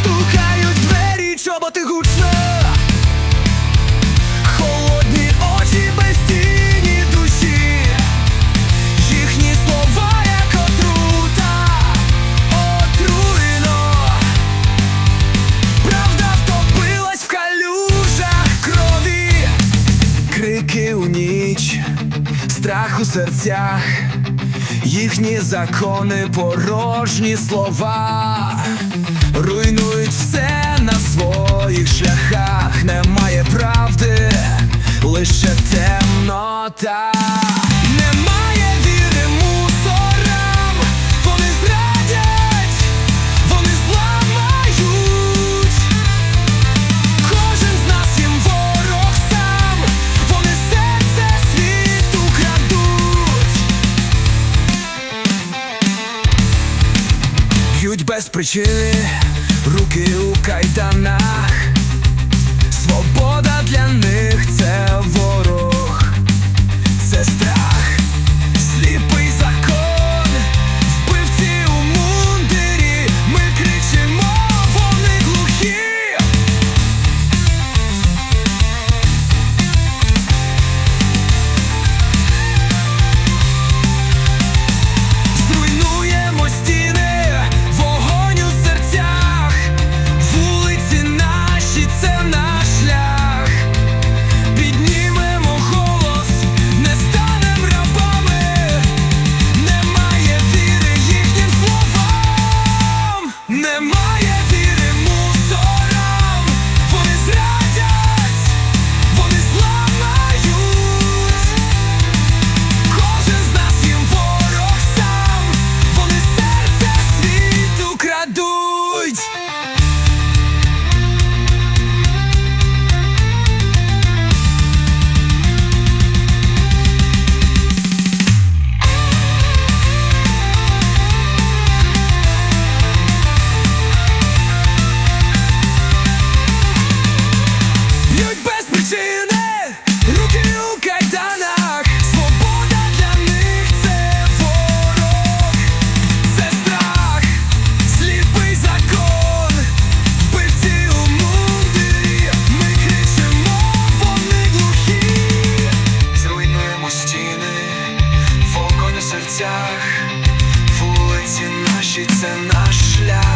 Стукають двері, чоботи гучно, холодні очі без тіні душі, їхні слова, як отрута, отруйно, правда втопилась в калюжах крові, крики у ніч, страх у серцях їхні закони, порожні слова, руйнують все на своїх шляхах, немає правди, лише темнота. без причини, руки у кайданах, свобода для них це. це наш шлях.